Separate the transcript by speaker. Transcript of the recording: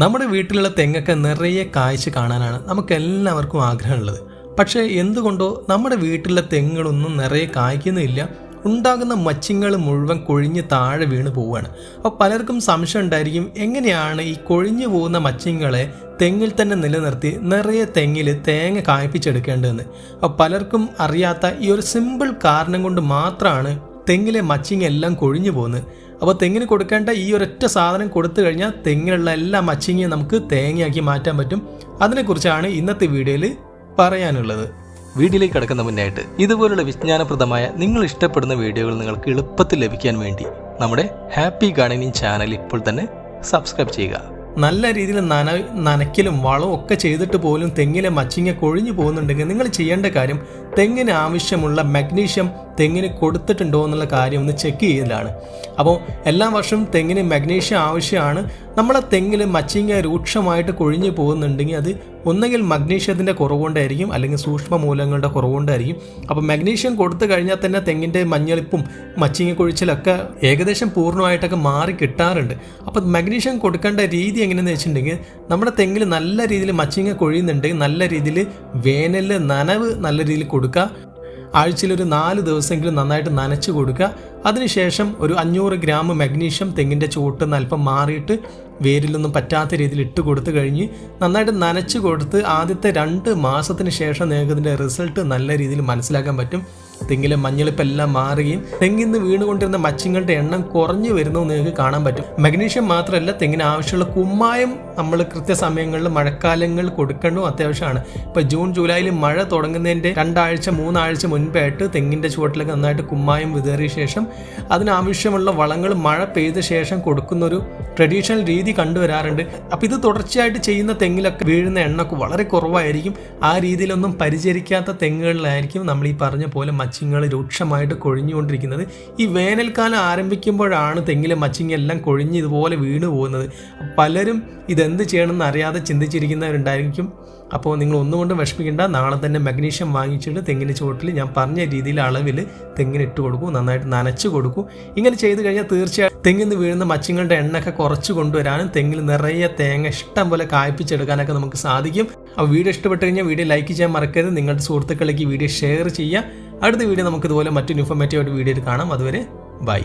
Speaker 1: നമ്മുടെ വീട്ടിലുള്ള തെങ്ങൊക്കെ നിറയെ കാഴ്ച കാണാനാണ് നമുക്ക് എല്ലാവർക്കും ആഗ്രഹമുള്ളത്. പക്ഷേ എന്തുകൊണ്ടോ നമ്മുടെ വീട്ടിലെ തെങ്ങുകളൊന്നും നിറയെ കായ്ക്കുന്നില്ല. ഉണ്ടാകുന്ന മച്ചിങ്ങൾ മുഴുവൻ കൊഴിഞ്ഞ് താഴെ വീണ് പോവുകയാണ്. അപ്പോൾ പലർക്കും സംശയം ഉണ്ടായിരിക്കും എങ്ങനെയാണ് ഈ കൊഴിഞ്ഞു പോകുന്ന മച്ചിങ്ങളെ തെങ്ങിൽ തന്നെ നിലനിർത്തി നിറയെ തെങ്ങിൽ തേങ്ങ കായ്പിച്ചെടുക്കേണ്ടതെന്ന് അപ്പോൾ പലർക്കും അറിയാത്ത ഈ ഒരു സിമ്പിൾ കാരണം കൊണ്ട് മാത്രമാണ് തെങ്ങിലെ മച്ചിങ്ങ എല്ലാം കൊഴിഞ്ഞു പോകുന്നത് അപ്പോൾ തെങ്ങിന് കൊടുക്കേണ്ട ഈ ഒരൊറ്റ സാധനം കൊടുത്തു കഴിഞ്ഞാൽ തെങ്ങിലുള്ള എല്ലാ മച്ചിങ്ങയും നമുക്ക് തേങ്ങയാക്കി മാറ്റാൻ പറ്റും. അതിനെക്കുറിച്ചാണ് ഇന്നത്തെ വീഡിയോയിൽ പറയാനുള്ളത്.
Speaker 2: വീഡിയോയിലേക്ക് കിടക്കുന്ന മുന്നായിട്ട് ഇതുപോലുള്ള വിജ്ഞാനപ്രദമായ നിങ്ങൾ ഇഷ്ടപ്പെടുന്ന വീഡിയോകൾ നിങ്ങൾക്ക് എളുപ്പത്തിൽ ലഭിക്കാൻ വേണ്ടി നമ്മുടെ ഹാപ്പി ഗാർഡനിങ് ചാനൽ ഇപ്പോൾ തന്നെ സബ്സ്ക്രൈബ് ചെയ്യുക.
Speaker 1: നല്ല രീതിയിൽ നന നനയ്ക്കലും വളവും ഒക്കെ ചെയ്തിട്ട് പോലും തെങ്ങിലെ മച്ചിങ്ങ കൊഴിഞ്ഞു പോകുന്നുണ്ടെങ്കിൽ നിങ്ങൾ ചെയ്യേണ്ട കാര്യം തെങ്ങിന് ആവശ്യമുള്ള മഗ്നീഷ്യം തെങ്ങിന് കൊടുത്തിട്ടുണ്ടോ എന്നുള്ള കാര്യം ഒന്ന് ചെക്ക് ചെയ്യലാണ്. അപ്പോൾ എല്ലാ വർഷവും തെങ്ങിന് മഗ്നീഷ്യം ആവശ്യമാണ്. നമ്മളെ തെങ്ങിൽ മച്ചിങ്ങ രൂക്ഷമായിട്ട് കൊഴിഞ്ഞു പോകുന്നുണ്ടെങ്കിൽ അത് ഒന്നുകിൽ മഗ്നീഷ്യത്തിന്റെ കുറവുകൊണ്ടായിരിക്കും അല്ലെങ്കിൽ സൂക്ഷ്മ മൂലങ്ങളുടെ കുറവുകൊണ്ടായിരിക്കും. അപ്പോൾ മഗ്നീഷ്യം കൊടുത്തു കഴിഞ്ഞാൽ തന്നെ തെങ്ങിന്റെ മഞ്ഞളിപ്പും മച്ചിങ്ങ കൊഴിച്ചിലൊക്കെ ഏകദേശം പൂർണമായിട്ടൊക്കെ മാറി കിട്ടാറുണ്ട്. അപ്പോൾ മഗ്നീഷ്യം കൊടുക്കേണ്ട രീതി എങ്ങനെയെന്ന് വെച്ചിട്ടുണ്ടെങ്കിൽ നമ്മുടെ തെങ്ങിൽ നല്ല രീതിയിൽ മച്ചിങ്ങ കൊഴിയുന്നുണ്ടെങ്കിൽ നല്ല രീതിയിൽ വേനലിൽ നനവ് നല്ല രീതിയിൽ കൊടുക്കുക. ആഴ്ചയിൽ ഒരു നാല് ദിവസമെങ്കിലും നന്നായിട്ട് നനച്ച് കൊടുക്കുക. അതിനുശേഷം ഒരു അഞ്ഞൂറ് ഗ്രാം മഗ്നീഷ്യം തെങ്ങിന്റെ ചുവട്ടിൽ നിന്ന് അല്പം മാറിയിട്ട് വേരിലൊന്നും പറ്റാത്ത രീതിയിൽ ഇട്ട് കൊടുത്തു കഴിഞ്ഞ് നന്നായിട്ട് നനച്ച് കൊടുത്ത് ആദ്യത്തെ രണ്ട് മാസത്തിന് ശേഷം നിങ്ങൾക്ക് ഇതിന്റെ റിസൾട്ട് നല്ല രീതിയിൽ മനസ്സിലാക്കാൻ പറ്റും. തെങ്ങിലെ മഞ്ഞളിപ്പെല്ലാം മാറുകയും തെങ്ങിൽ നിന്ന് വീണുകൊണ്ടിരുന്ന മച്ചിങ്ങളുടെ എണ്ണം കുറഞ്ഞു വരുന്നു നിങ്ങൾക്ക് കാണാൻ പറ്റും. മഗ്നീഷ്യം മാത്രമല്ല തെങ്ങിന് ആവശ്യമുള്ള കുമ്മായം നമ്മൾ കൃത്യസമയങ്ങളിൽ മഴക്കാലങ്ങളിൽ കൊടുക്കേണ്ടതും അത്യാവശ്യമാണ്. ഇപ്പോൾ ജൂൺ ജൂലൈയിൽ മഴ തുടങ്ങുന്നതിന്റെ രണ്ടാഴ്ച മൂന്നാഴ്ച മുൻപായിട്ട് തെങ്ങിന്റെ ചുവട്ടിലേക്ക് നന്നായിട്ട് കുമ്മായം വിതറിയ ശേഷം അതിനാവശ്യമുള്ള വളങ്ങൾ മഴ പെയ്ത ശേഷം കൊടുക്കുന്ന ഒരു ട്രഡീഷണൽ രീതി കണ്ടുവരാറുണ്ട്. അപ്പോൾ ഇത് തുടർച്ചയായിട്ട് ചെയ്യുന്ന തെങ്ങിലൊക്കെ വീഴുന്ന എണ്ണൊക്കെ വളരെ കുറവായിരിക്കും. ആ രീതിയിലൊന്നും പരിചരിക്കാത്ത തെങ്ങുകളിലായിരിക്കും നമ്മൾ ഈ പറഞ്ഞ പോലെ മച്ചിങ്ങൾ രൂക്ഷമായിട്ട് കൊഴിഞ്ഞുകൊണ്ടിരിക്കുന്നത്. ഈ വേനൽക്കാലം ആരംഭിക്കുമ്പോഴാണ് തെങ്ങിലെ മച്ചിങ്ങ എല്ലാം കൊഴിഞ്ഞ് ഇതുപോലെ വീണു പോകുന്നത് പലരും ഇതെന്ത് ചെയ്യണമെന്ന് അറിയാതെ ചിന്തിച്ചിരിക്കുന്നവരുണ്ടായിരിക്കും. അപ്പോൾ നിങ്ങൾ ഒന്നുകൊണ്ടും വിഷമിക്കേണ്ട. നാളെ തന്നെ മഗ്നീഷ്യം വാങ്ങിച്ചിട്ട് തെങ്ങിന് ചുവട്ടിൽ ഞാൻ പറഞ്ഞ രീതിയിൽ അളവിൽ തെങ്ങിന് ഇട്ട് കൊടുക്കും. നന്നായിട്ട് നനച്ച് കൊടുക്കും. ഇങ്ങനെ ചെയ്ത് കഴിഞ്ഞാൽ തീർച്ചയായും തെങ്ങിൽ നിന്ന് വീഴുന്ന മച്ചിങ്ങളുടെ എണ്ണൊക്കെ കുറച്ച് കൊണ്ടുവരാനും തെങ്ങിൽ നിറയെ തേങ്ങ ഇഷ്ടം പോലെ കായ്പിച്ചെടുക്കാനൊക്കെ നമുക്ക് സാധിക്കും. അപ്പോൾ വീഡിയോ ഇഷ്ടപ്പെട്ട് കഴിഞ്ഞാൽ വീഡിയോ ലൈക്ക് ചെയ്യാൻ മറക്കരുത്. നിങ്ങളുടെ സുഹൃത്തുക്കളിലേക്ക് വീഡിയോ ഷെയർ ചെയ്യുക. അടുത്ത വീഡിയോ നമുക്ക് ഇതുപോലെ മറ്റൊരു ഇൻഫോർമേറ്റീവ് ആയിട്ട് വീഡിയോയിൽ കാണാം. അതുവരെ ബൈ.